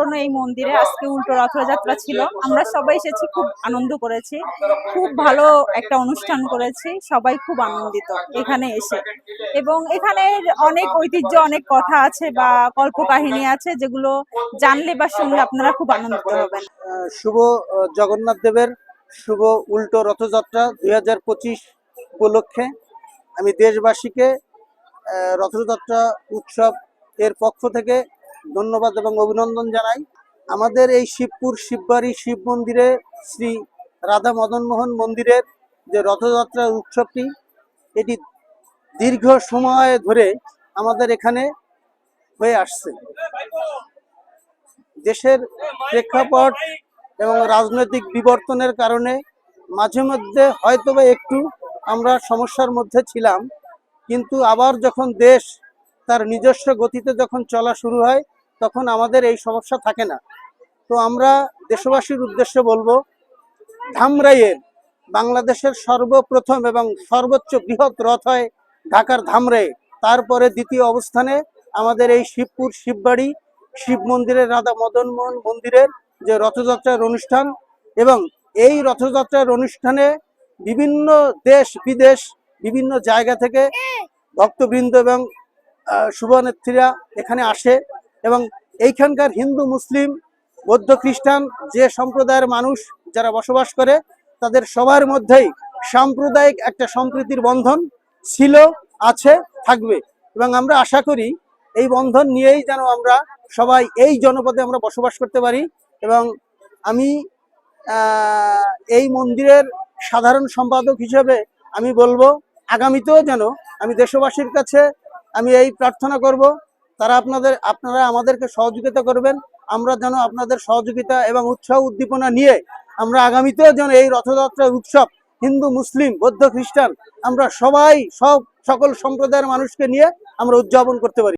পুরনো এই মন্দিরে। আজকে উল্টো রথযাত্রা ছিল। আমরা সবাই এসেছি, খুব আনন্দ করেছি। খুব ভালো একটা অনুষ্ঠান করেছি। সবাই খুব আনন্দিত এখানে এসে। এবং এখানে অনেক ঐতিহ্য, অনেক কথা আছে বা কল্প কাহিনী আছে যেগুলো জানলে বা শুনলে আপনারা খুব আনন্দিত হবেন। শুভ জগন্নাথ দেবের শুভ উল্টো রথযাত্রা দুই হাজার পঁচিশ উপলক্ষে আমি দেশবাসীকে রথযাত্রা উৎসব এর পক্ষ থেকে ধন্যবাদ এবং অভিনন্দন জানাই। আমাদের এই শিবপুর শিববাড়ি শিব মন্দিরে শ্রী রাধা মদন মোহন মন্দিরের যে রথযাত্রার উৎসবটি, এটি দীর্ঘ সময় ধরে আমাদের এখানে হয়ে আসছে। দেশের প্রেক্ষাপট এবং রাজনৈতিক বিবর্তনের কারণে মাঝে মধ্যে হয়তোবা একটু আমরা সমস্যার মধ্যে ছিলাম, কিন্তু আবার যখন দেশ তার নিজস্ব গতিতে যখন চলা শুরু হয়, তখন আমাদের এই সমস্যা থাকে না। তো আমরা দেশবাসীর উদ্দেশ্যে বলব, ধামরাইয়ের বাংলাদেশের সর্বপ্রথম এবং সর্বোচ্চ বৃহৎ রথ হয় ঢাকার ধামরাই। তারপরে দ্বিতীয় অবস্থানে আমাদের এই শিবপুর শিববাড়ি, শিব মন্দিরের, রাধা মদন মোহন মন্দিরের যে রথযাত্রার অনুষ্ঠান এবং এই রথযাত্রার অনুষ্ঠানে বিভিন্ন দেশ বিদেশ বিভিন্ন জায়গা থেকে ভক্তবৃন্দ এবং শুভনেত্রীরা এখানে আসে এবং এইখানকার হিন্দু, মুসলিম, বৌদ্ধ, খ্রিস্টান যে সম্প্রদায়ের মানুষ যারা বসবাস করে, তাদের সবার মধ্যেই সাম্প্রদায়িক একটা সম্প্রীতির বন্ধন ছিল, আছে, থাকবে। এবং আমরা আশা করি এই বন্ধন নিয়েই যেন আমরা সবাই এই জনপদে আমরা বসবাস করতে পারি এবং আমি এই মন্দিরের সাধারণ সম্পাদক হিসেবে আমি বলব, আগামীতেও যেন আমি দেশবাসীর কাছে আমি এই প্রার্থনা করব, তারা আপনাদের, আপনারা আমাদেরকে সহযোগিতা করবেন। আমরা যেন আপনাদের সহযোগিতা এবং উৎসাহ উদ্দীপনা নিয়ে আমরা আগামীতেও যেন এই রথযাত্রার উৎসব হিন্দু, মুসলিম, বৌদ্ধ, খ্রিস্টান আমরা সবাই সব সকল সম্প্রদায়ের মানুষকে নিয়ে আমরা উদযাপন করতে পারি।